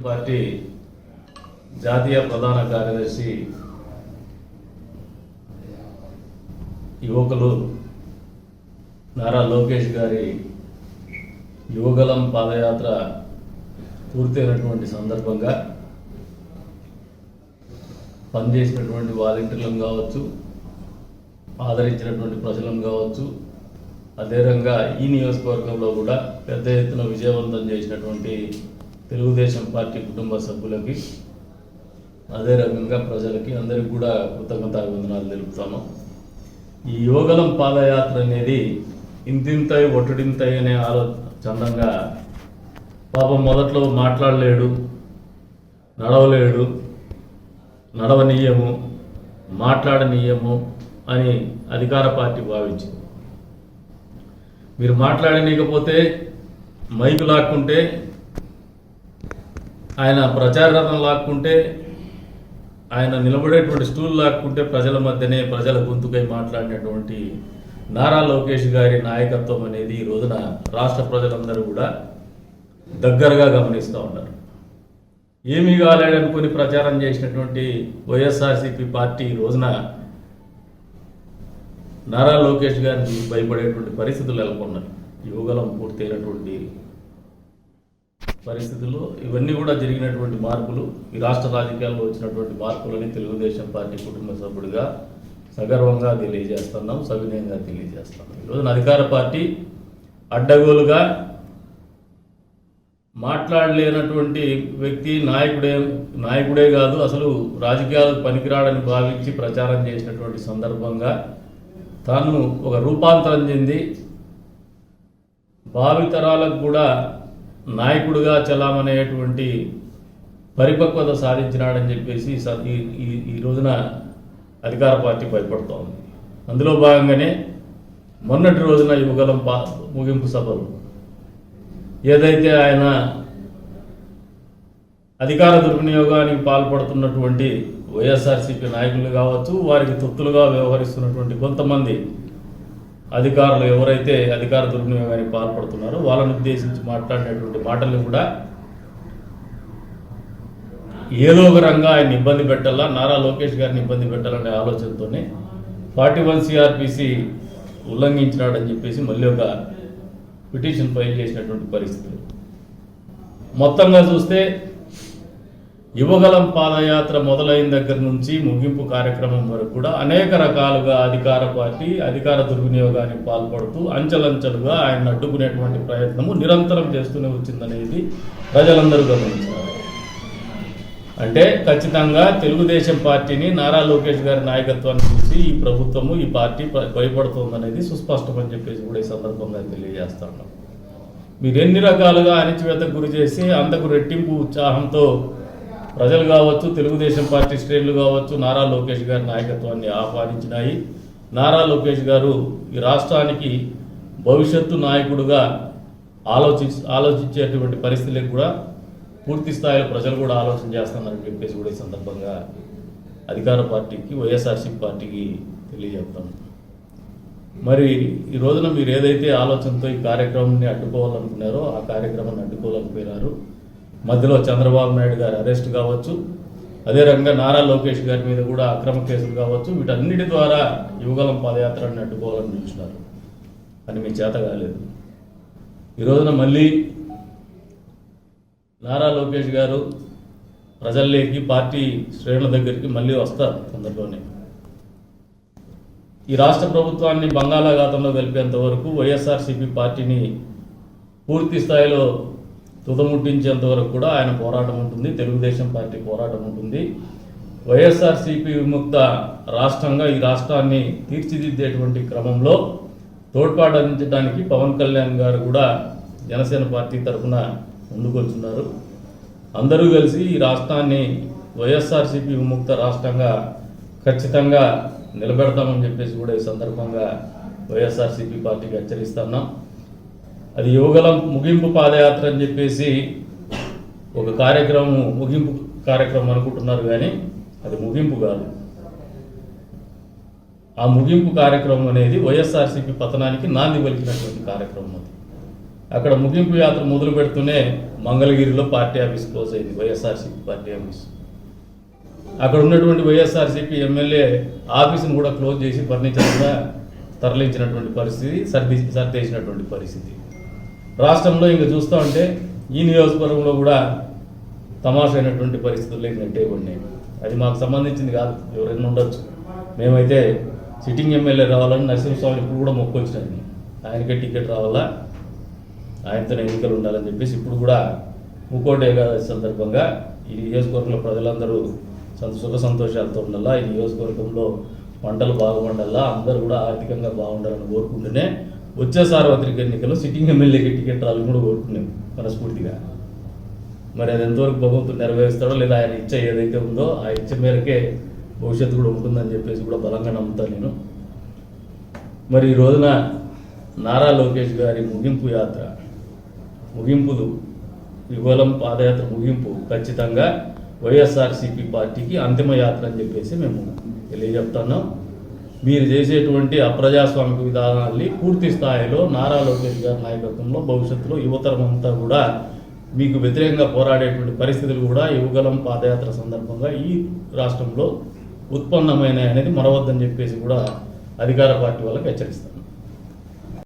Party జాతీయ ప్రధాన కార్యదర్శి యువకులు నారా లోకేష్ గారి యువగలం పాదయాత్ర పూర్తయినటువంటి సందర్భంగా పనిచేసినటువంటి వాలంటీర్లను కావచ్చు ఆదరించినటువంటి ప్రజలను కావచ్చు అదే ఈ నియోజకవర్గంలో కూడా పెద్ద ఎత్తున విజయవంతం చేసినటువంటి తెలుగుదేశం పార్టీ కుటుంబ సభ్యులకి అదే రకంగా ప్రజలకి అందరికి కూడా కృతజ్ఞతాభివందనాలు తెలుపుతాను. ఈ యోగలం పాదయాత్ర అనేది ఇంతింతై ఒట్టుడింతై అనే ఆలో చందంగా పాపం మొదట్లో మాట్లాడలేడు నడవలేడు నడవనీయము మాట్లాడనీయము అని అధికార పార్టీ భావించింది. మీరు మాట్లాడనీయకపోతే మైకు లాక్కుంటే ఆయన ప్రచార రథం లాక్కుంటే ఆయన నిలబడేటువంటి స్టూల్ లాక్కుంటే ప్రజల మధ్యనే ప్రజల గొంతుకై మాట్లాడినటువంటి నారా లోకేష్ గారి నాయకత్వం అనేది ఈ రోజున రాష్ట్ర ప్రజలందరూ కూడా దగ్గరగా గమనిస్తూ ఉన్నారు. ఏమీ కాలేడనుకుని ప్రచారం చేసినటువంటి వైఎస్ఆర్సీపీ పార్టీ ఈ రోజున నారా లోకేష్ గారిని భయపడేటువంటి పరిస్థితులు నెలకొన్నాయి. యువగలం పూర్తయినటువంటి పరిస్థితుల్లో ఇవన్నీ కూడా జరిగినటువంటి మార్పులు ఈ రాష్ట్ర రాజకీయాల్లో వచ్చినటువంటి మార్పులని తెలుగుదేశం పార్టీ కుటుంబ సభ్యుడిగా సగర్వంగా తెలియజేస్తున్నాం సవినయంగా తెలియజేస్తున్నాం. ఈరోజు అధికార పార్టీ అడ్డగోలుగా మాట్లాడలేనటువంటి వ్యక్తి నాయకుడే నాయకుడే కాదు అసలు రాజకీయాలకు పనికిరాడని భావించి ప్రచారం చేసినటువంటి సందర్భంగా తాను ఒక రూపాంతరం చెంది భావితరాలకు కూడా నాయకుడిగా చలామనేటువంటి పరిపక్వత సాధించినాడని చెప్పేసి ఈ ఈ- ఈ రోజున అధికార పార్టీ భయపడుతూ ఉంది. అందులో భాగంగానే మొన్నటి రోజున యువగలం పా ముగింపు సభలు. ఏదైతే ఆయన అధికార దుర్వినియోగానికి పాల్పడుతున్నటువంటి వైఎస్ఆర్సీపీ నాయకులు కావచ్చు వారికి తొత్తులుగా వ్యవహరిస్తున్నటువంటి కొంతమంది అధికారులు ఎవరైతే అధికార దుర్వినియోగానికి పాల్పడుతున్నారో వాళ్ళని ఉద్దేశించి మాట్లాడినటువంటి మాటల్ని కూడా ఏదో ఒక రంగా ఆయన ఇబ్బంది పెట్టాలా నారా లోకేష్ గారిని ఇబ్బంది పెట్టాలనే ఆలోచనతోనే ఫార్టీ వన్ సిఆర్పిసి ఉల్లంఘించినాడని చెప్పేసి మళ్ళీ ఒక పిటిషన్ ఫైల్ చేసినటువంటి పరిస్థితి. మొత్తంగా చూస్తే యువగలం పాదయాత్ర మొదలైన దగ్గర నుంచి ముగింపు కార్యక్రమం వరకు కూడా అనేక రకాలుగా అధికార పార్టీ అధికార దుర్వినియోగానికి పాల్పడుతూ అంచెలంచెలుగా ఆయన అడ్డుకునేటువంటి ప్రయత్నము నిరంతరం చేస్తూనే వచ్చిందనేది ప్రజలందరూ గమనించారు అంటే ఖచ్చితంగా తెలుగుదేశం పార్టీని నారా లోకేష్ గారి నాయకత్వాన్ని చూసి ఈ ప్రభుత్వము ఈ పార్టీ భయపడుతుందనేది భయపడుతోందనేది సుస్పష్టమని చెప్పేసి కూడా ఈ సందర్భంగా తెలియజేస్తా ఉన్నాం. మీరు ఎన్ని రకాలుగా అణిచివేతకు గురి చేసి అందకు రెట్టింపు ఉత్సాహంతో ప్రజలు కావచ్చు తెలుగుదేశం పార్టీ శ్రేణులు కావచ్చు నారా లోకేష్ గారి నాయకత్వాన్ని ఆహ్వానించినాయి నారా లోకేష్ గారు ఈ రాష్ట్రానికి భవిష్యత్తు నాయకుడుగా ఆలోచి ఆలోచించేటువంటి పరిస్థితులకు కూడా పూర్తి స్థాయిలో ప్రజలు కూడా ఆలోచన చేస్తున్నారని చెప్పేసి కూడా ఈ సందర్భంగా అధికార పార్టీకి వైఎస్ఆర్సీ పార్టీకి తెలియజేస్తాం మరి ఈ రోజున మీరు ఏదైతే ఆలోచనతో ఈ కార్యక్రమాన్ని అడ్డుకోవాలనుకున్నారో ఆ కార్యక్రమాన్ని అడ్డుకోలేకపోయినారు. మధ్యలో చంద్రబాబు నాయుడు గారి అరెస్ట్ కావచ్చు అదే రకంగా నారా లోకేష్ గారి మీద కూడా అక్రమ కేసులు కావచ్చు వీటన్నిటి ద్వారా యువగలం పాదయాత్రను అడ్డుకోవాలని చూసినారు అని మీ చేత కాలేదు. ఈ రోజున మళ్ళీ నారా లోకేష్ గారు ప్రజల్లోకి పార్టీ శ్రేణుల దగ్గరికి మళ్ళీ వస్తారు తొందరలోనే. ఈ రాష్ట్ర ప్రభుత్వాన్ని బంగాళాఖాతంలో కలిపేంత వరకు వైఎస్ఆర్సీపీ పార్టీని పూర్తి స్థాయిలో తుదముట్టించేంత వరకు కూడా ఆయన పోరాటం ఉంటుంది తెలుగుదేశం పార్టీ పోరాటం ఉంటుంది. వైఎస్ఆర్సీపీ విముక్త రాష్ట్రంగా ఈ రాష్ట్రాన్ని తీర్చిదిద్దేటువంటి క్రమంలో తోడ్పాటు అందించడానికి పవన్ కళ్యాణ్ గారు కూడా జనసేన పార్టీ తరఫున ముందుకొచ్చున్నారు. అందరూ కలిసి ఈ రాష్ట్రాన్ని వైఎస్ఆర్సీపీ విముక్త రాష్ట్రంగా ఖచ్చితంగా నిలబెడతామని చెప్పేసి కూడా ఈ సందర్భంగా వైఎస్ఆర్సీపీ పార్టీకి హెచ్చరిస్తున్నాం అది యోగల ముగింపు పాదయాత్ర అని చెప్పేసి ఒక కార్యక్రమం ముగింపు కార్యక్రమం అనుకుంటున్నారు కానీ అది ముగింపు కాదు. ఆ ముగింపు కార్యక్రమం అనేది వైఎస్ఆర్సీపీ పతనానికి నాంది పలికినటువంటి కార్యక్రమం అది. అక్కడ ముగింపు యాత్ర మొదలు పెడుతూనే మంగళగిరిలో పార్టీ ఆఫీస్ క్లోజ్ అయింది వైఎస్ఆర్సీపీ పార్టీ ఆఫీస్. అక్కడ ఉన్నటువంటి వైఎస్ఆర్సీపీ ఎమ్మెల్యే ఆఫీస్ని కూడా క్లోజ్ చేసి ఫర్నిచర్ కూడా తరలించినటువంటి పరిస్థితి సర్ది సర్దేసినటువంటి పరిస్థితి. రాష్ట్రంలో ఇంకా చూస్తూ ఉంటే ఈ నియోజకవర్గంలో కూడా తమాషైనటువంటి పరిస్థితులు ఏంటంటే ఉన్నాయి. అది మాకు సంబంధించింది కాదు. ఎవరైనా ఉండొచ్చు. మేమైతే సిట్టింగ్ ఎమ్మెల్యే రావాలని నరసింహస్వామి ఇప్పుడు కూడా మొక్కొచ్చినాను ఆయనకే టికెట్ రావాలా? ఆయనతో ఎన్నికలు ఉండాలని చెప్పేసి ఇప్పుడు కూడా ముక్కోటి ఏకాదశి సందర్భంగా ఈ నియోజకవర్గంలో ప్రజలందరూ సంత సుఖ సంతోషాలతో ఉండాలా? ఈ నియోజకవర్గంలో పంటలు బాగుండాలా అందరూ కూడా ఆర్థికంగా బాగుండాలని కోరుకుంటూనే వచ్చే సార్వత్రిక ఎన్నికల్లో సిట్టింగ్ ఎమ్మెల్యేకి టికెట్ రావాలని కూడా కోరుకున్నాం మనస్ఫూర్తిగా. మరి అది ఎంతవరకు భగవంతుడు నెరవేరుస్తాడో లేదా ఆయన ఇచ్చ ఏదైతే ఉందో ఆ ఇచ్చ మేరకే భవిష్యత్తు కూడా ఉంటుందని చెప్పేసి కూడా బలంగా నమ్ముతాను నేను. మరి ఈ రోజున నారా లోకేష్ గారి ముగింపు యాత్ర ముగింపులు యుగలం పాదయాత్ర ముగింపు ఖచ్చితంగా వైఎస్ఆర్సీపీ పార్టీకి అంతిమ యాత్ర అని చెప్పేసి మేము తెలియజెప్తున్నాం మీరు చేసేటువంటి అప్రజాస్వామిక విధానాల్ని పూర్తి స్థాయిలో నారా లోకేష్ గారి నాయకత్వంలో భవిష్యత్తులో యువతరం అంతా కూడా మీకు వ్యతిరేకంగా పోరాడేటువంటి పరిస్థితులు కూడా యువగలం పాదయాత్ర సందర్భంగా ఈ రాష్ట్రంలో ఉత్పన్నమైన అనేది మరవద్దని చెప్పేసి కూడా అధికార పార్టీ వాళ్ళకి హెచ్చరిస్తాను